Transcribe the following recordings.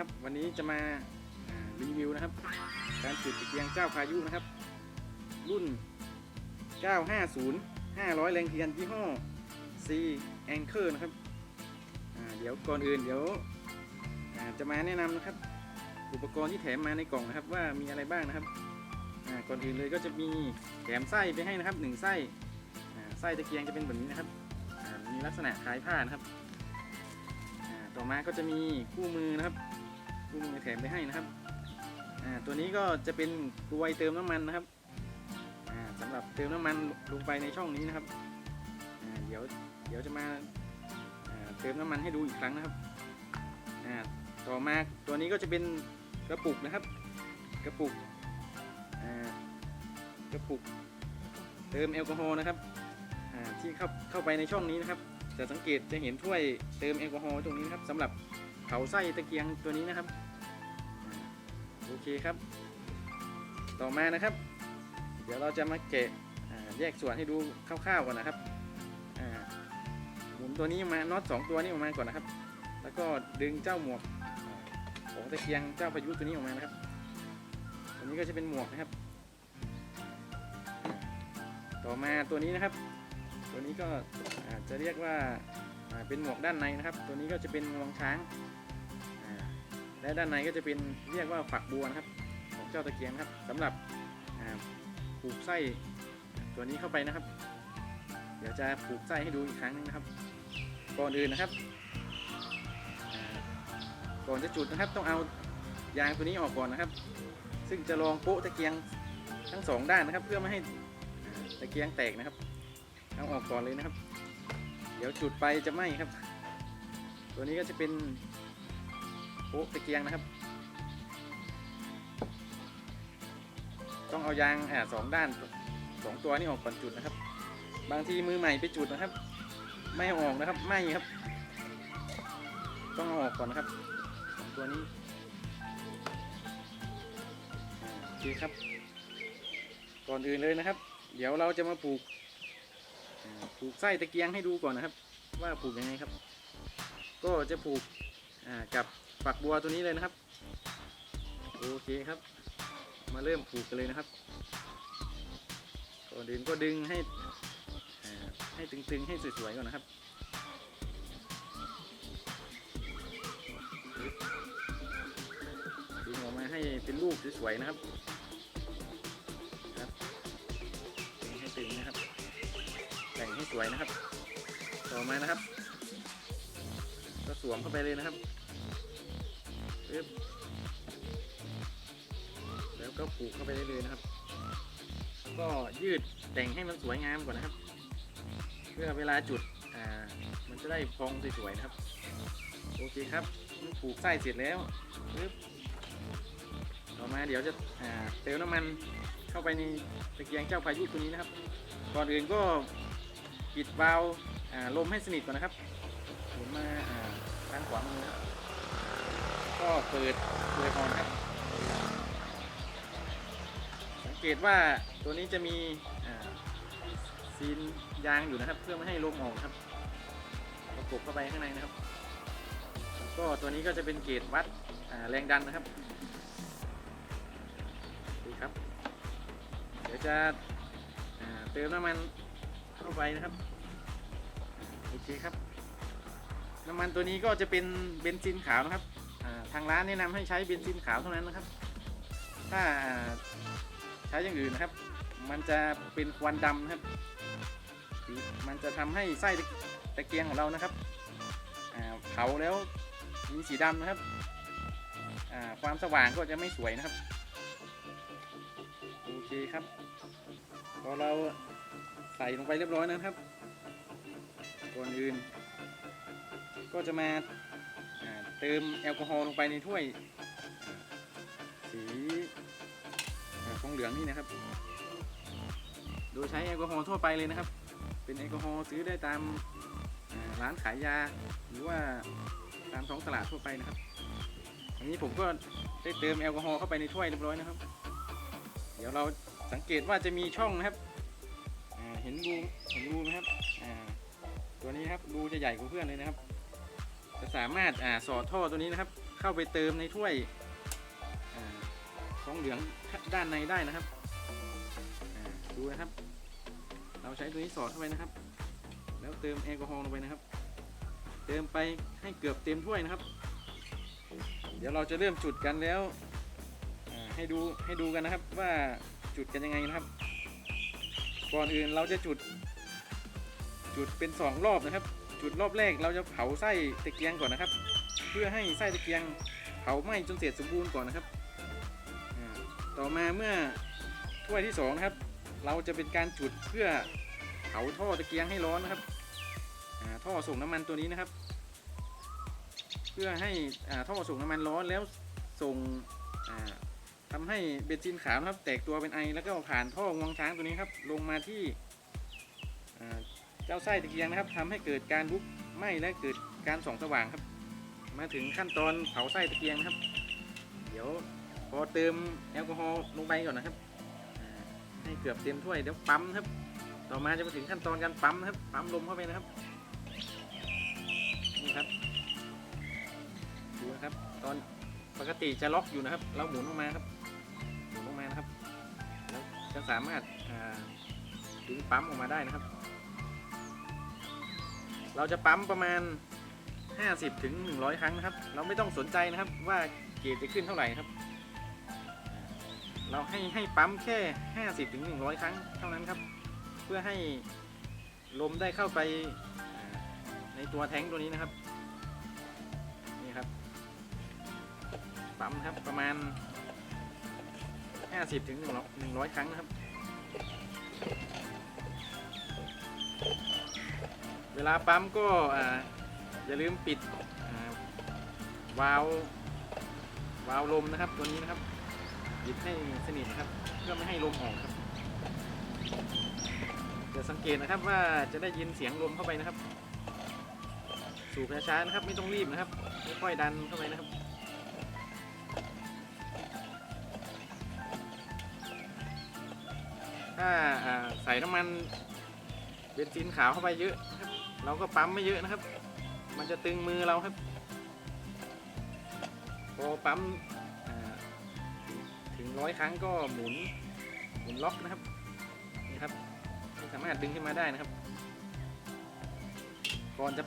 ครับ วันนี้จะมารีวิวนะครับ การจุดตะเกียงเจ้าพายุนะครับ รุ่น 950 500 แรงเทียนยี่ห้อ C Anchor นะครับเดี๋ยวก่อนอื่นเดี๋ยวจะมาแนะนำนะครับ อุปกรณ์ที่แถมมาในกล่องนะครับ ว่ามีอะไรบ้างนะครับก่อนอื่นเลยก็จะมีแถมไส้ไปให้นะครับหนึ่งไส้ไส้ตะเกียงจะเป็นแบบนี้นะครับมีลักษณะคล้ายผ้านะครับต่อมาก็จะมีคู่มือนะครับ คู่มือแถมไปให้นะครับ อ่า ตัวนี้ก็จะเป็นกลวยเติมน้ำมันนะครับ อ่าสำหรับเติมน้ำมันลงไปในช่องนี้นะครับ อ่า เดี๋ยว เดี๋ยวจะมาเติมน้ำมันให้ดูอีกครั้งนะครับ อ่า ต่อมาตัวนี้ก็จะเป็นกระปุกนะครับ กระปุก อ่า กระปุก เติมแอลกอฮอล์นะครับ อ่า ที่เข้าเข้าไปในช่องนี้นะครับ จะสังเกตจะเห็นถ้วยเติมแอลกอฮอล์ตรงนี้นะครับสำหรับ เผาไส้ตะเกียงตัวนี้นะครับ โอเคครับ ต่อมานะครับ เดี๋ยวเราจะมาแกะแยกส่วนให้ดูคร่าวๆก่อนนะครับหมุนตัวนี้มาน็อตสองตัวนี้ออกมาก่อนนะครับ แล้วก็ดึงเจ้าหมวกของตะเกียงเจ้าพายุตัวนี้ออกมานะครับ ตัวนี้ก็จะเป็นหมวกนะครับ ต่อมาตัวนี้นะครับ ตัวนี้ก็จะเรียกว่าเป็นหมวกด้านในนะครับ ตัวนี้ก็จะเป็นงวงช้าง และด้านในก็จะเป็นเรียกว่าฝักบัวนะครับของเจ้าตะเกียงครับสำหรับผูกไส้ตัวนี้เข้าไปนะครับ เดี๋ยวจะผูกไส้ให้ดูอีกครั้งหนึงนะครับ ก่อนอื่นนะครับก่อนจะจุดนะครับต้องเอายางตัวนี้ออกก่อนนะครับ ซึ่งจะรองโป๊ะตะเกียงทั้งสองด้านนะครับ เพื่อไม่ให้ตะเกียงแตกนะครับเอาออกก่อนเลยนะครับ เดี๋ยวจุดไปจะไหม้ครับ ตัวนี้ก็จะเป็น โป๊ะตะเกียงนะครับ ต้องเอายางอ่าสองด้านสองตัวนี้ออกก่อนจุดนะครับ บางทีมือใหม่ไปจุดนะครับ ไม่ออกนะครับไม้ครับ ต้องเอาออกก่อนนะครับสองตัวนี้อ่าโอเครับ ก่อนอื่นเลยนะครับ เดี๋ยวเราจะมาปลูกอ่าผูกไส้ตะเกียงให้ดูก่อนนะครับ ว่าผูกยังไงครับ ก็จะผูกกับ ฝักบัวตัวนี้เลยนะครับ โอเคครับ มาเริ่มผูกกันเลยนะครับก่อนอื่นก็ดึงให้ให้ตึงๆให้สวยๆก่อนนะครับดึงออกมาให้เป็นรูปสวยๆนะครับครับดึงให้ตึงนะครับแต่งให้สวยนะครับ ต่อมานะครับ ก็สวมเข้าไปเลยนะครับ ปึ๊บแล้วก็ผูกเข้าไปได้เลยนะครับ ก็ยืดแต่งให้มันสวยงามก่อนนะครับ เพื่อเวลาจุดอ่ามันจะได้พองสวยๆนะครับ โอเคครับผูกไส้เสร็จแล้วปึ๊บต่อมาเดี๋ยวจะเติมน้ำมันเข้าไปในตะเกียงเจ้าพายุตัวนี้นะครับ ก่อนอื่นก็ปิดวาล์วลมให้สนิทก่อนนะครับหมุนมาอ่าทางขวามือนะครับ ก็เปิดเปิดออนครับสังเกตว่าตัวนี้จะมีซีนยางอยู่นะครับ เพื่อไม่ให้ลมออกครับประกบเข้าไปข้างในนะครับ ก็ตัวนี้ก็จะเป็นเกจวัดแรงดันนะครับดูครับ เดี๋ยวจะเติมน้ำมันเข้าไปนะครับโอเคครับน้ำมันตัวนี้ก็จะเป็นเบนซินขาวนะครับ ทางร้านแนะนำให้ใช้เบนซินขาวเท่านั้นนะครับ ถ้าใช้อย่างอื่นนะครับ มันจะเป็นควันดำนะครับ มันจะทำให้ไส้ตะเกียงของเรานะครับเผาแล้วมีสีดำนะครับ ความสว่างก็จะไม่สวยนะครับ โอเคครับ พอเราใส่ลงไปเรียบร้อยนะครับ ก่อนอื่น ก็จะมา เติมแอลกอฮอล์ลงไปในถ้วย สีอ่าทองเหลืองนี่นะครับ โดยใช้แอลกอฮอล์ทั่วไปเลยนะครับ เป็นแอลกอฮอล์ซื้อได้ตามร้านขายยา หรือว่าตามท้องตลาดทั่วไปนะครับอันนี้ผมก็ได้เติมแอลกอฮอล์เข้าไปในถ้วยเรียบร้อยนะครับ เดี๋ยวเราสังเกตว่าจะมีช่องนะครับเห็นรูเห็นรูไหมครับตัวนี้ครับรูจะใหญ่กว่าเพื่อนเลยนะครับ จะสามารถอ่าสอดท่อตัวนี้นะครับ เข้าไปเติมในถ้วยทองเหลืองด้านในได้นะครับดูนะครับ เราใช้ตัวนี้สอดเข้าไปนะครับ แล้วเติมแอลกอฮอล์ลงไปนะครับ เติมไปให้เกือบเต็มถ้วยนะครับ เดี๋ยวเราจะเริ่มจุดกันแล้วให้ดูให้ดูกันนะครับว่าจุดกันยังไงนะครับ ก่อนอื่นเราจะจุด จุดเป็นสองรอบนะครับ จุดรอบแรกเราจะเผาไส้ตะเกียงก่อนนะครับ เพื่อให้ไส้ตะเกียงเผาไหม้จนเสร็จสมบูรณ์ก่อนนะครับ ต่อมาเมื่อถ้วยที่สองนะครับ เราจะเป็นการจุดเพื่อเผาท่อตะเกียงให้ร้อนนะครับท่อส่งน้ำมันตัวนี้นะครับ เพื่อให้ท่อส่งน้ำมันร้อนแล้วส่งอ่าทำให้เบนซินขาวนะครับ แตกตัวเป็นไอแล้วก็ผ่านท่องวงช้างตัวนี้ครับ ลงมาที่ เจ้าไส้ตะเกียงนะครับทำให้เกิดการลุกไหม้และเกิดการส่องสว่างครับ มาถึงขั้นตอนเผาไส้ตะเกียงนะครับ เดี๋ยวพอเติมแอลกอฮอล์ลงไปก่อนนะครับให้เกือบเต็มถ้วยเดี๋ยวปั๊มครับ ต่อมาจะมาถึงขั้นตอนการปั๊มนะครับปั๊มลมเข้าไปนะครับนี่ครับดูนะครับตอนปกติจะล็อกอยู่นะครับ เราหมุนออกมาครับหมุนออกมานะครับแล้วจะสามารถดึงปั๊มออกมาได้นะครับ เราจะปั๊มประมาณ 50ถึง100 ครั้งนะครับ เราไม่ต้องสนใจนะครับว่าเกรดจะขึ้นเท่าไหร่ครับ เราให้ให้ปั๊มแค่ 50ถึง100 ครั้งเท่านั้นครับ เพื่อให้ลมได้เข้าไปในตัวแท้งตัวนี้นะครับนี่ครับ ปั๊มครับประมาณ 50ถึง100 ครั้งนะครับ เวลาปั๊มก็อ่าอย่าลืมปิดอ่าวาล์ววาล์วลมนะครับ ตัวนี้นะครับปิดให้สนิทนะครับ เพื่อไม่ให้ลมออกครับจะสังเกตนะครับว่าจะได้ยินเสียงลมเข้าไปนะครับ สูบช้าๆนะครับ ไม่ต้องรีบนะครับค่อยๆดันเข้าไปนะครับถ้าอ่าใส่น้ำมัน เบนซินขาวเข้าไปเยอะครับ เราก็ปั๊มไม่เยอะนะครับ มันจะตึงมือเราครับ พอปั๊มถึงร้อยครั้งก็หมุนหมุนล็อกนะครับนี่ครับสามารถดึงขึ้นมาได้นะครับ ก่อนจะ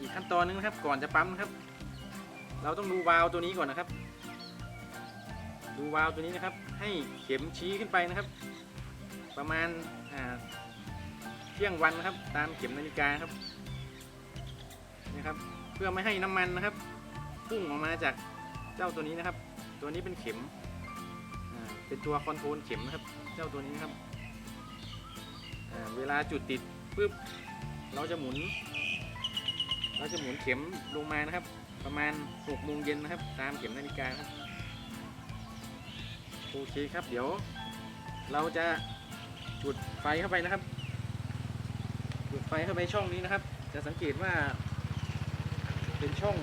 อีกขั้นตอนนึงนะครับ ก่อนจะปั๊มนะครับ เราต้องดูวาล์วตัวนี้ก่อนนะครับ ดูวาล์วตัวนี้นะครับ ให้เข็มชี้ขึ้นไปนะครับ ประมาณอ่า เที่ยงวันนะครับ ตามเข็มนาฬิกาครับนี่ครับ เพื่อไม่ให้น้ำมันนะครับพุ่งออกมาจากเจ้าตัวนี้นะครับ ตัวนี้เป็นเข็มเป็นตัวคอนโทรลเข็มนะครับ เจ้าตัวนี้นะครับเวลาจุดติดปุ๊บเราจะหมุน เราจะหมุนเข็มลงมานะครับ ประมาณ6โมงเย็นนะครับ ตามเข็มนาฬิกาครับโอเคครับ เดี๋ยว เราจะจุดไฟเข้าไปนะครับ จุดไฟเข้าไปช่องนี้นะครับ จะสังเกตว่า เป็นช่อง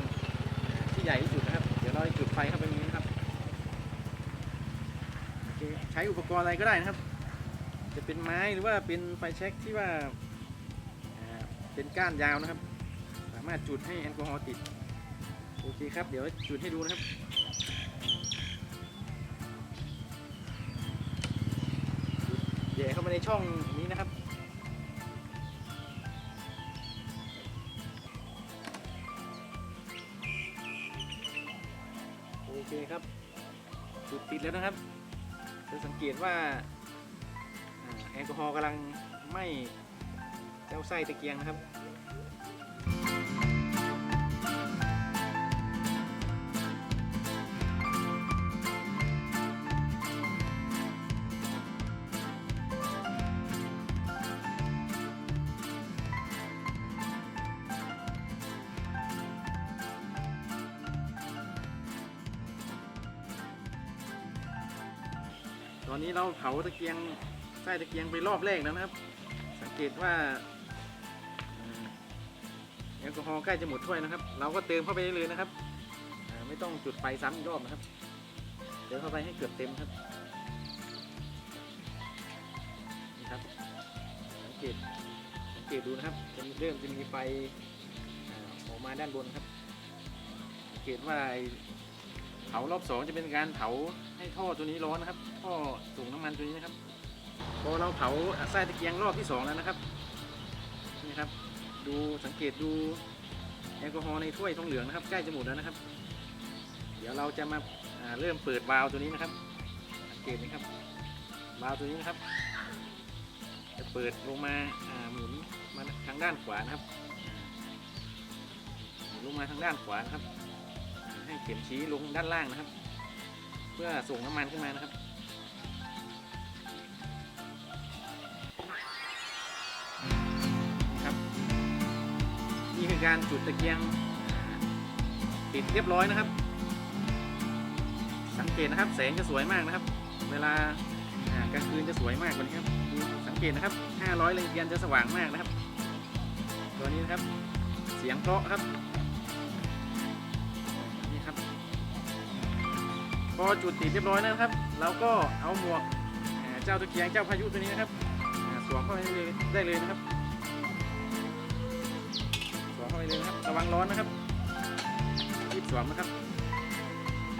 ที่ใหญ่ที่สุดนะครับ เดี๋ยวเราจะจุดไฟเข้าไปนี้นะครับใช้อุปกรณ์อะไรก็ได้นะครับ จะเป็นไม้หรือว่าเป็นไฟแช็กที่ว่าเป็นก้านยาวนะครับ สามารถจุดให้แอลกอฮอล์ติดโอเคครับ เดี๋ยวจุดให้ดูนะครับแย่เข้ามาในช่องนี้นะครับ เคครับจุดติดแล้วนะครับจะสังเกตว่าอ่าแอลกอฮอล์กำลังไหม้เจ้าไส้ตะเกียงนะครับ อนนี้เราเผาตะเกียงไส้ตะเกียงไปรอบแรกแล้วนะครับ สังเกตว่าแอลกอฮอล์ใกล้จะหมดถ้วยนะครับ เราก็เติมเข้าไปได้เลยนะครับ ไม่ต้องจุดไฟซ้ำอีกรอบนะครับ เติมเข้าไปให้เกือบเต็มครับ นี่ครับ สังเกต สังเกตดูนะครับจะมีเริ่มจะมีไฟออกมาด้านบนครับ สังเกตว่า เผารอบสองจะเป็นการเผาให้ท่อตัวนี้ร้อนนะครับ ท่อส่งน้ำมันตัวนี้นะครับ พอเราเผาไส้ตะเกียงรอบที่สองแล้วนะครับ นี่ครับ ดูสังเกตดูแอลกอฮอล์ในถ้วยทองเหลืองนะครับ ใกล้จะหมดแล้วนะครับ เดี๋ยวเราจะมาาเริ่มเปิดวาล์วตัวนี้นะครับสังเกตนะครับวาล์วตัวนี้นะครับ จะเปิดลงมาาหมุนมาทางด้านขวานะครับหมุนลงมาทางด้านขวานะครับ ให้เข็มชี้ลงด้านล่างนะครับ เพื่อส่งน้ำมันขึ้นมานะครับ ครับ นี่คือการจุดตะเกียงปิดเรียบร้อยนะครับ สังเกตนะครับแสงจะสวยมากนะครับ เวลากลางคืนจะสวยมากกว่านี้ครับ สังเกตนะครับ 500เลงเทียนจะสว่างมากนะครับ ตัวนี้นะครับ เสียงเพราะครับ อจุดติดเรียบร้อยนะครับ เราก็เอาหมวกเจ้าตะเกียงเจ้าพายุตัวนี้นะครับสวมเข้าไปได้เลยได้เลยนะครับสวมเข้าไปเลยนะครับระวังร้อนนะครับรีบสวมนะครับ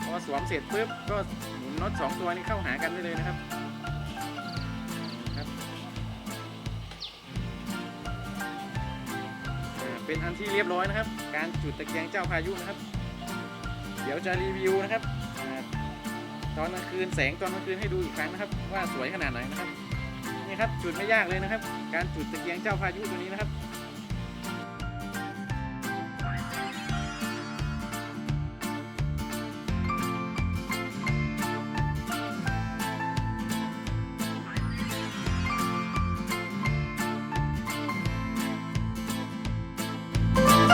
พอสวมเสร็จปุ๊บก็หมุนน็อตสองตัวนี้เข้าหากันได้เลยนะครับเป็นอันที่เรียบร้อยนะครับ การจุดตะเกียงเจ้าพายุนะครับ เดี๋ยวจะรีวิวนะครับ ตอนกลางคืนแสงตอนกลางคืนให้ดูอีกครั้งนะครับ ว่าสวยขนาดไหนนะครับนี่ครับจุดไม่ยากเลยนะครับ การจุดตะเกียงเจ้าพายุตัวนี้นะครับ